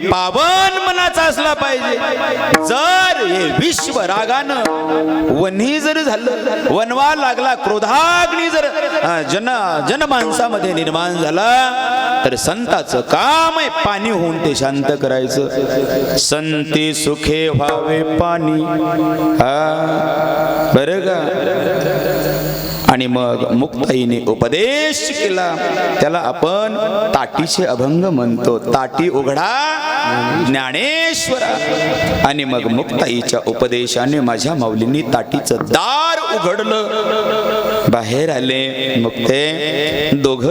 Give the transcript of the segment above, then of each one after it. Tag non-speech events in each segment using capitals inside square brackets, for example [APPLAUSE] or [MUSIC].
पावन मनाचा असला पाहिजे. जर हे विश्व रागानं वन्ही जर झालं वनवा लागला क्रोधाग्नी जर जन जन माणसामध्ये निर्माण झाला तर संताचं काम आहे पाणी होऊन ते शांत करायचं. संती सुखे व्हावे पाणी. हा बरं का? आणि मग मुक्ताईने उपदेश केला. त्याला आपण ताटीचे अभंग म्हणतो. ताटी उघडा ज्ञानेश्वरा. आणि मग मुक्ताईच्या उपदेशाने माझ्या माऊलींनी ताटीचं दार उघडलं. बाहेर आले मुक्ते. दोघ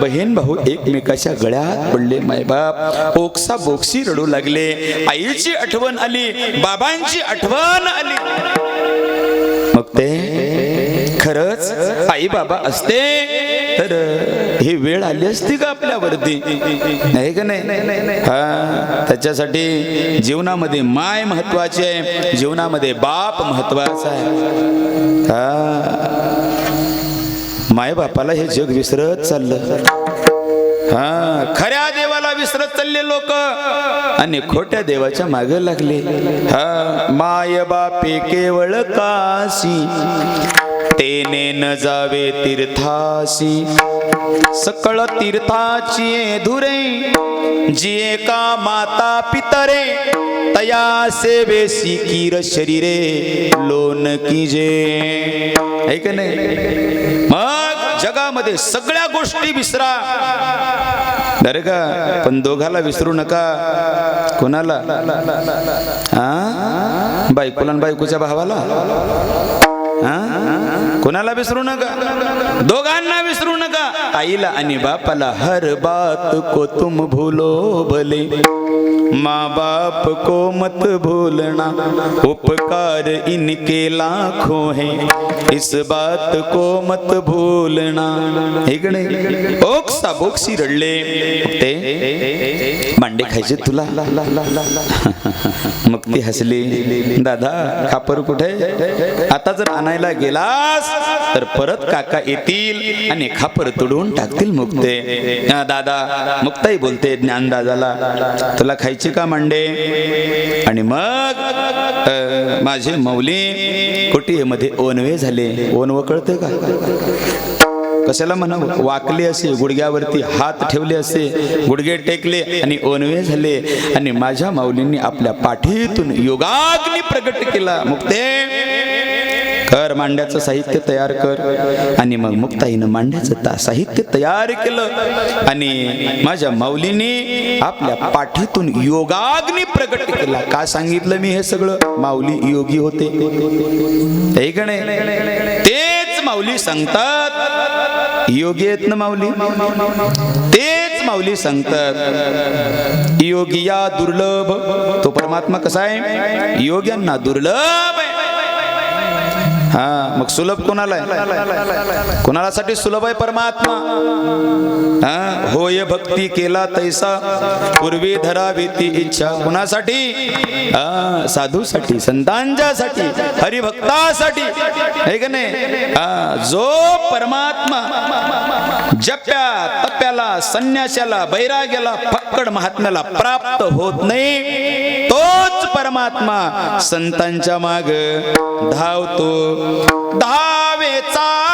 बहीण भाऊ एकमेकाच्या गळ्यात पडले. मायबाप ओक्सा बोक्सी रडू लागले. आईची आठवण आली. बाबांची आठवण आली. मग ते खरंच आई बाबा असते तर ही वेळ आली असती का आपल्यावरती? नाही का नाही? हा त्याच्यासाठी जीवनामध्ये माय महत्वाची आहे जीवनामध्ये बाप महत्त्वाचा आहे. हा. माय बापाला हे जग विसरत चाललं. हा खऱ्या देवाला विसरत चालले लोक आणि खोट्या देवाच्या मागे लागले. हा माय बापे केवळ काशी. तेने न जावे तीर्थासी सकळ तीर्थाची धुरे जिये का माता पितरे तया सेवेसी कीर शरीरे लोन कीजे. है का नाही? मग जगामध्ये सगळ्या गोष्टी विसरा. अरे का? पण दोघाला विसरू नका. कोणाला? हा बायकोला बायकोच्या भावाला? हा कोणाला विसरू नका? दोघांना विसरू नका. आईला आणि बापाला हर बात को तुम भूलो भले. माँ बाप को मत भूलना, उपकार इनके लाखों हैं. इस बात को मत भूलना. ओक्सा बोक्सी रडले. मांडे खायचे तुला? [LAUGHS] मग ती हसली. दादा खापर कुठे? आता जर आणायला गेलास तर परत काका येतील आणि खापर तुडवून टाकतील मुक्ते. दादा मुक्ताई बोलते ज्ञान दादाला तुला खायची का मांडे आणि मग? माझे मौली कुटीमध्ये ओनवे झाले? ओनव कळते का? कशाला म्हणा वाकले असे गुडघ्यावरती हात ठेवले असे गुडघे टेकले आणि ओनवे झाले. आणि माझ्या माऊलींनी आपल्या पाठीतून योगाग्नी प्रगट केला. मुक्ते कर मांड्याचं साहित्य तयार कर. आणि मग मुक्ताईनं मांड्याचं ता साहित्य तयार केलं. आणि माझ्या माऊलीने आपल्या पाठीतून योगाग्नी प्रगट केला. का सांगितलं मी हे सगळं? माऊली योगी होते. ते का तेच माऊली सांगतात. योगी आहेत ना माऊली. तेच माऊली सांगतात. योगिया दुर्लभ. तो परमात्मा कसा आहे? योग्यांना दुर्लभ हा मग सुलभ कोणाला आहे? कोणासाठी सुलभ आहे परमात्मा? हा होय भक्ती केला तैसा पूर्वी धरावी ती इच्छा कोणासाठी? साधूसाठी संतांच्यासाठी हरिभक्तासाठी आहे का नाही? जो परमात्मा जप्या तप्याला संन्याशाला बैराग्याला फक्कड महात्म्याला प्राप्त होत नाही तोच परमात्मा संतांच्या माग धावतो. धावेचा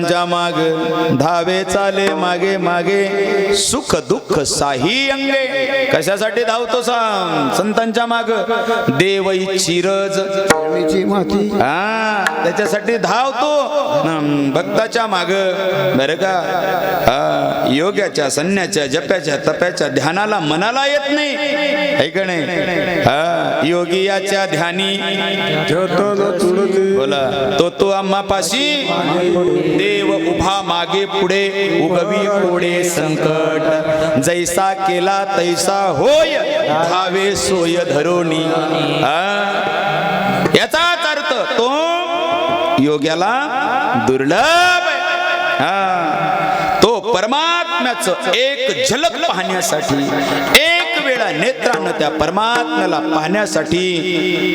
संतांच्या माग धावे चाले मागे मागे सुख दुःख साही अंगे. कशासाठी धावतो सांग? संतांच्या माग. देव चिरज. हा त्याच्यासाठी धावतो. भक्ताच्या माग. बर का? योग्याच्या संन्याच्या जप्याच्या तप्याच्या ध्यानाला मनाला येत नाही. है का नाही? हा योगी याच्या ध्यानी बोला तो तो आम्हा पाशी देव उभा मागे पुढे उगवी कोडे संकट. जैसा केला तैसा होय धावे सोय धरोनी. याचा याचाच अर्थ तो योग्याला दुर्लभ तो परमात्म्याचं एक झलक पाहण्यासाठी एक वेळा नेत्रानं त्या परमात्म्याला पाहण्यासाठी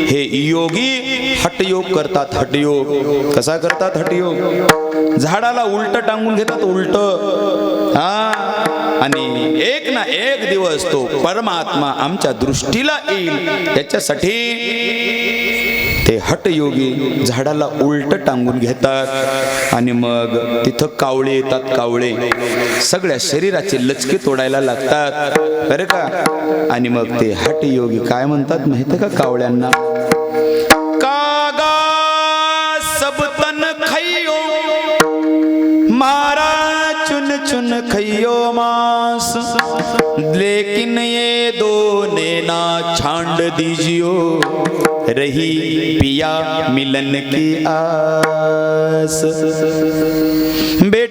हे योगी हटयोग करतात. हटयोग. कसा करतात? हटयोग. झाडाला उलट टांगून घेतात उलट. हा? आणि एक ना एक दिवस तो परमात्मा आमच्या दृष्टीला येईल. त्याच्यासाठी ते हटयोगी झाडाला उलट टांगून घेतात. आणि मग तिथं कावळे येतात कावळे. सगळ्या शरीराचे लचके तोडायला लागतात. बरं का? आणि मग ते हटयोगी काय म्हणतात माहिती का कावळ्यांना? चुन चुन खैयो मांस लेकिन ये दो नेना छांड दीजियो रही पिया मिलन की आस बेटी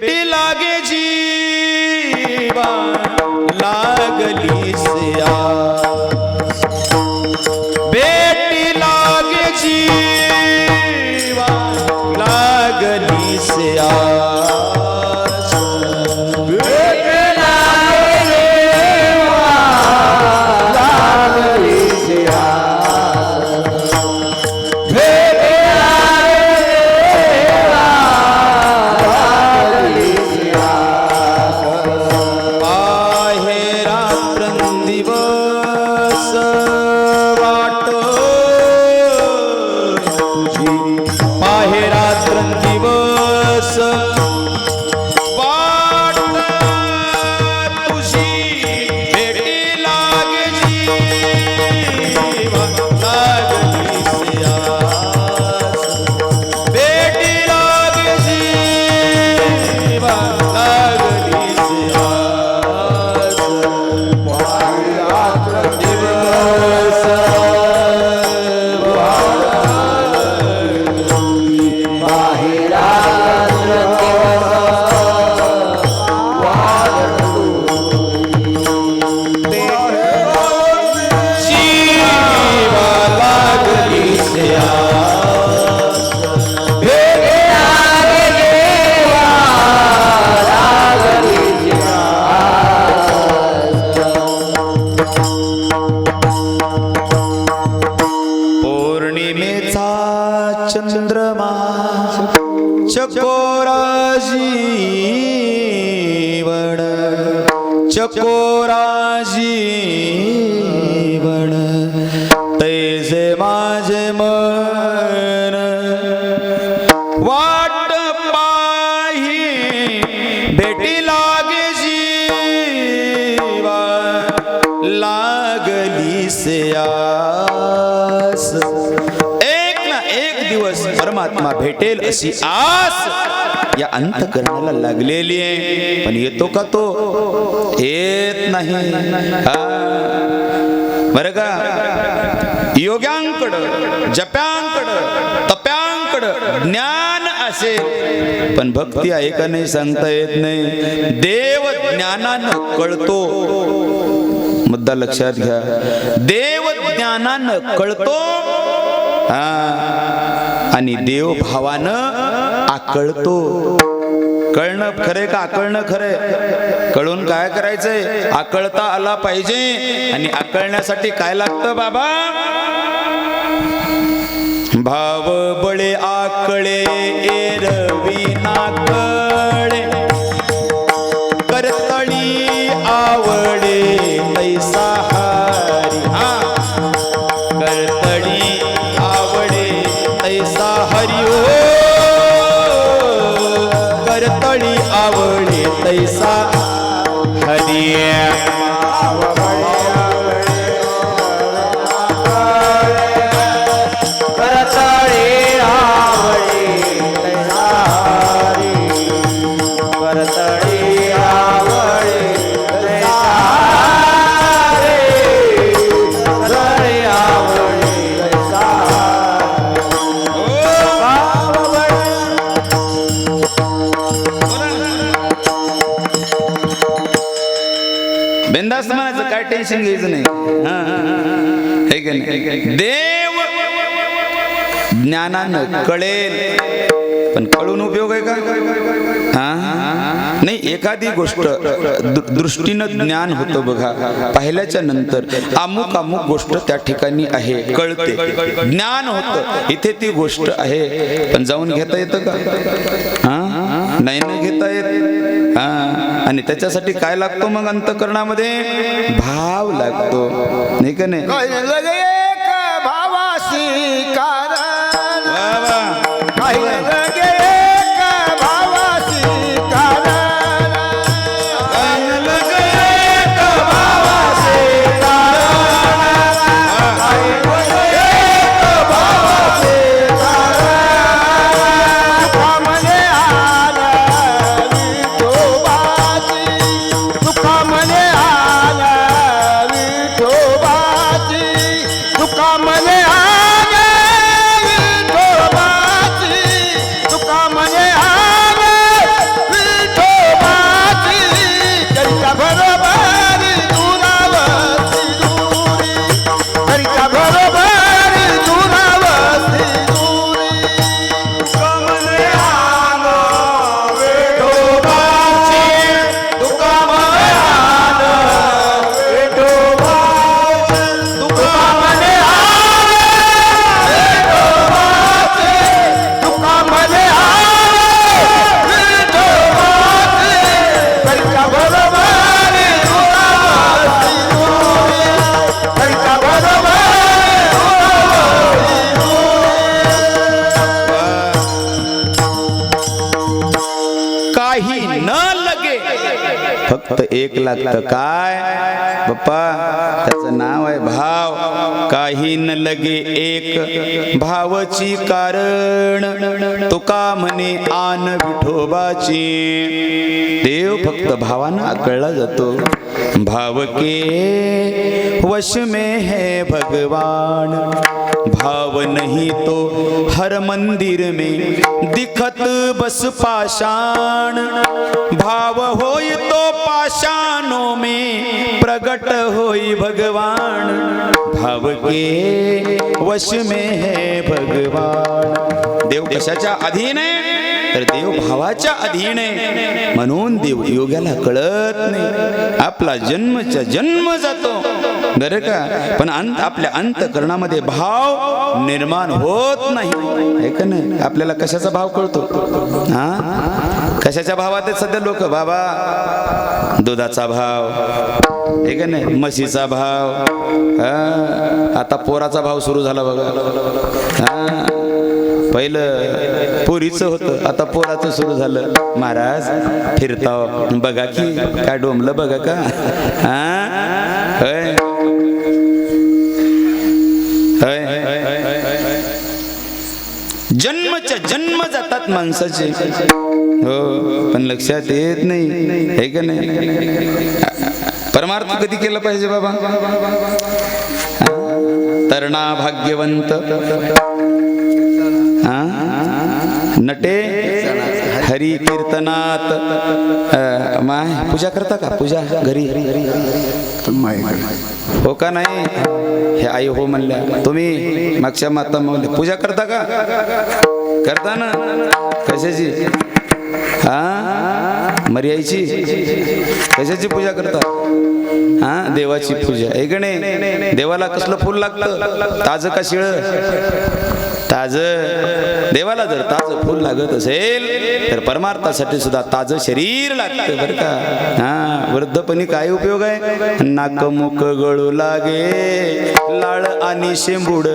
चंद्रमा चकोराजी वड चकोराजी भेटेल अशी आस या अंतकरणाला लागलेली आहे. पण येतो का तो? येत नाही. बर बरं का? योग्यांकडं जप्यांकडं तप्यांकडं ज्ञान असेल. पण भक्ती आहे का नाही सांगता येत नाही. देव ज्ञानानं कळतो. मुद्दा लक्षात घ्या. देव ज्ञानानं कळतो. हा. आणि देव भावानं आकळतो. कळणं खरे का आकळणं खरे? कळून काय करायचंय? आकळता आला पाहिजे. आणि आकळण्यासाठी काय लागतं बाबा? भाव बळे आकळे एरवी नाक. टेन्शन घ्यायचं नाही. हे का नाही? देव ज्ञानानं कळेल. पण कळून उपयोग आहे का? हा? नाही एखादी गोष्ट दृष्टीनं ज्ञान होतं बघा. पाहिल्याच्या नंतर अमुक अमुक गोष्ट त्या ठिकाणी आहे कळते. ज्ञान होतं इथे ती गोष्ट आहे. पण जाऊन घेता येतं का? हा? नाही आणि त्याच्यासाठी काय लागतो मग अंतकरणामध्ये? भाव लागतो. नाही का नाही? काही न लगे. फक्त एक लागतं काय? बाप्पा त्याचं नाव आहे भाव. काही न लगे एक भावची कारण. तुका म्हणे आन विठोबाची? देव फक्त भावानं आकळला जातो. भाव के वश में है भगवान. भाव नहीं तो हर मंदिर में दिखत बस पाषाण। भाव होय तो पाषाणों में प्रगट होई भगवान। भाव के वश में है भगवान। देव कशाच्या अधीन आहे? तर देव भावाच्या अधीन आहे. म्हणून देव योग्याला कळत नाही. आपला जन्मच्या जन्म जातो. बरं का? पण अंत आपल्या अंतकरणामध्ये भाव निर्माण होत नाही. आहे का नाही? आपल्याला कशाचा भाव कळतो? हा? कशाच्या भावात सध्या लोक? बाबा दुधाचा भाव. आहे का नाही? म्हशीचा भाव. आता पोराचा भाव सुरू झाला बघा. पहिलं पोरीचं होतं आता पोराचं सुरू झालं. महाराज फिरता बघा की काय डोमलं बघा का? हा? जन्मच्या जन्म जातात माणसाचे. हो पण लक्षात येत नाही. हे का नाही? परमार्थ कधी केलं पाहिजे बाबा? तरणा भाग्यवंत. हा? नटे हरी कीर्तनात. माय पूजा करता का? पूजा घरी. माय. हो का नाही? हे आई हो म्हणल्या तुम्ही मागच्या माता म्हणले पूजा करता का? करता ना. कशाची? हा? मर्याईची कशाची पूजा करता? हा? देवाची पूजा. आहे नाही देवाला कसलं फुल लागतं? ताज का शिळ? ताज. देवाला जर ताज फुल लागत असेल तर परमार्थासाठी सुद्धा ताज शरीर लागतं बरं का. हा वृद्धपणी काय उपयोग आहे? नाक मुख गळू लागे लाळ आणि शेंबूड.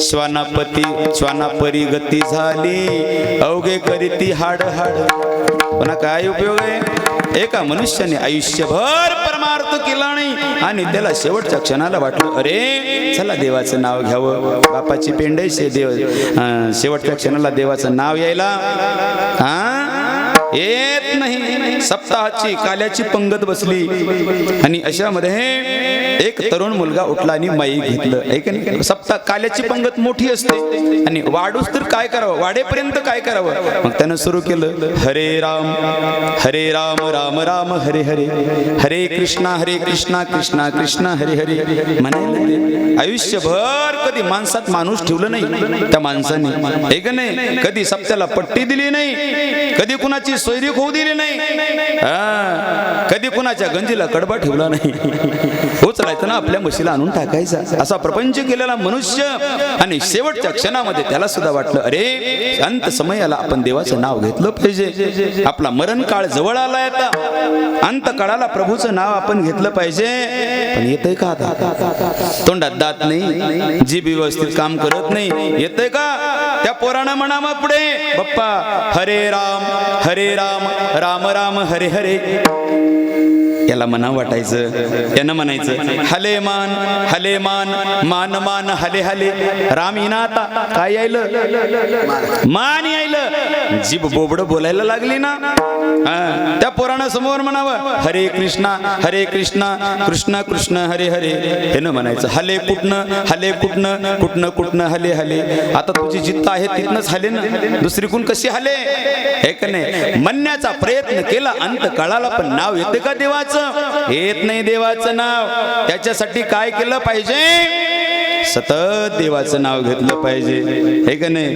श्वानापती श्वानापरी गती झाली अवघे करीती हाड हाड पुन्हा काय उपयोग आहे? एका मनुष्याने आयुष्यभर परमार्थ केला नाही. आणि त्याला शेवटच्या क्षणाला वाटलं अरे चला देवाचं नाव घ्यावं. बापाची पेंडायचे देव शेवटच्या क्षणाला देवाचं नाव यायला. हा येत नाही. सप्ताहाची काल्याची पंगत बसली. आणि अशामध्ये एक तरुण मुलगा उठला आणि माई घेतलं. आहे काल्याची पंगत मोठी असते. आणि वाढूस तर काय करावं? वाढेपर्यंत काय करावं? मग त्यानं सुरू केलं. हरे राम हरे राम राम राम हरे हरे. हरे कृष्णा हरे कृष्णा कृष्णा कृष्णा हरे हरे. म्हणायला आयुष्यभर कधी माणसात माणूस ठेवलं नाही? त्या माणसाने हे नाही कधी सप्त्याला पट्टी दिली नाही कधी कुणाची सोयरी होऊ दिली नाही. हा, कधी कुणाच्या गंजीला कडबा ठेवला नाही. उचलायचं ना आपल्या म्हशीला आणून टाकायचा. असा प्रपंच केलेला मनुष्य आणि शेवटच्या क्षणामध्ये त्याला सुद्धा वाटलं अरे अंत समयाला आपण देवाचं नाव घेतलं पाहिजे. आपला मरण काळ जवळ आला आता. अंत काळाला प्रभूचं नाव आपण घेतलं पाहिजे. पण येतंय का तोंडात दात नाही जीभ व्यवस्थित काम करत नाही. येतंय का? त्या पोरानं म्हणा पुढे बाप्पा हरे राम हरे राम राम राम हरे हरे. याला म्हणा वाटायचं. यानं म्हणायचं हले मान हले मान मान मान हले हले राम इना आता काय यायलं? मान यायलं. जीभ बोबड बोलायला लागली ना. त्या पुराणा समोर म्हणावं हरे कृष्णा हरे कृष्णा कृष्ण कृष्ण हरे हरे. हे न म्हणायचं हले कुठनं हले कुठनं कुठनं कुठनं हले हले. आता तुझी जिद्द आहे तिथनच हले ना. दुसरी कशी हले? हे का नाही? म्हणण्याचा प्रयत्न केला अंत कळाला पण नाव येते का देवाचं? येत नाही देवाचं नाव. त्याच्यासाठी काय केलं पाहिजे? सतत देवाचं नाव घेतलं पाहिजे. हे का नाही?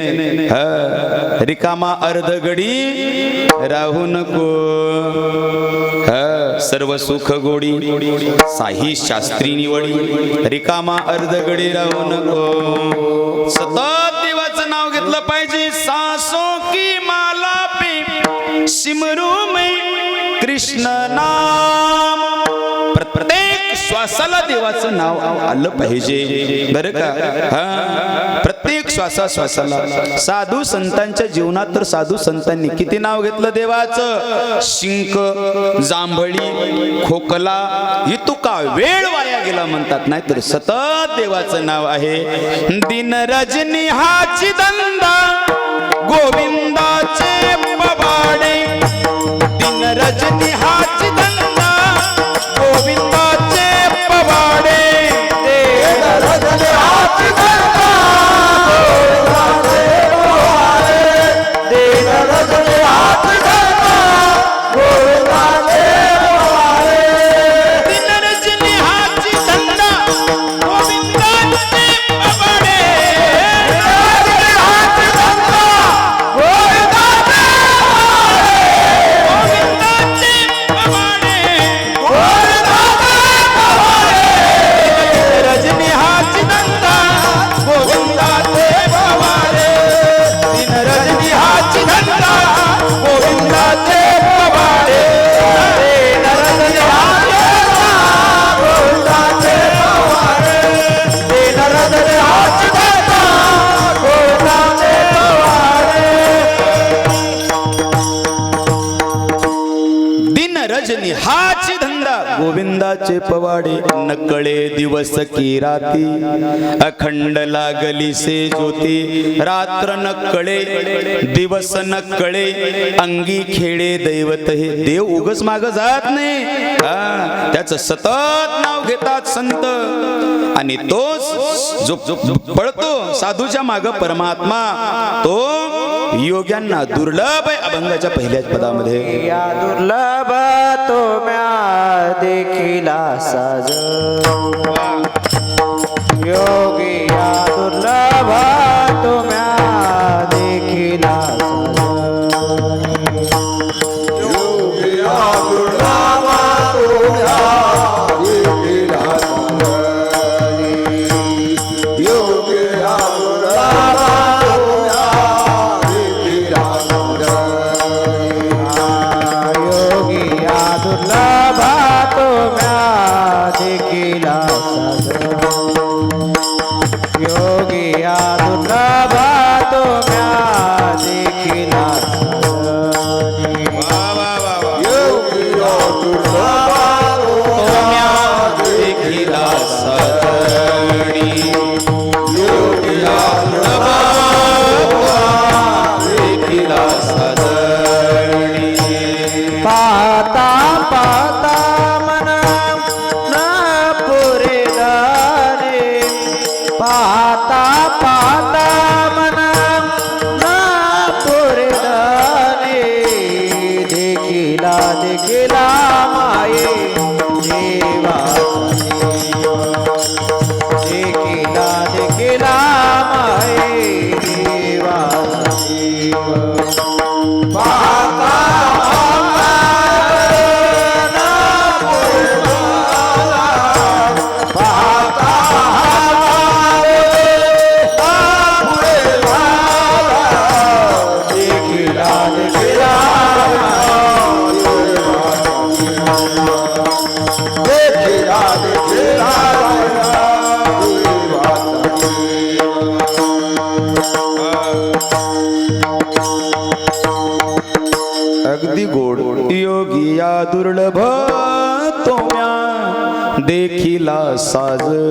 रिकामा अर्ध गडी राहू नको. ह. सर्व सुख गोडी. साही शास्त्री निवडी. रिकामा अर्ध गडी राहू नको. सतत देवाचं नाव घेतलं पाहिजे. सासो की माला पे सिमरू में कृष्ण नाम. प्रत्येक श्वासाला देवाचं नाव आलं पाहिजे. बरं का? हा. प्रत्येक श्वासा श्वासाला. साधू संतांच्या जीवनात तर साधू संतांनी किती नाव घेतलं देवाचं? शिंक जांभळी खोकला इतुका वेळ वाया गेला म्हणतात. नाहीतर सतत देवाचं नाव आहे. दिन रजनी हा चिदंदा गोविंद रजनी हाची दंदा गोविंदाचे पवाडे. हाची धंदा. गोविंदाचे पवाडे नकळे दिवस की राती. अखंड लागली से ज्योती. रात्र नकळे दिवस नकळे. अंगी खेळे दैवत हे. देव उगच माग जात नाही. त्याच त्याचं सतत नाव घेतात संत. आणि तोच जो पळतो साधूच्या माग परमात्मा तो योग्यांना दुर्लभ आहे अभंगाच्या पहिल्याच पदामध्ये. या दुर्लभ तो म्या देखिला साज योगी या दुर्लभ Bye. तो म्या देखिला साजडी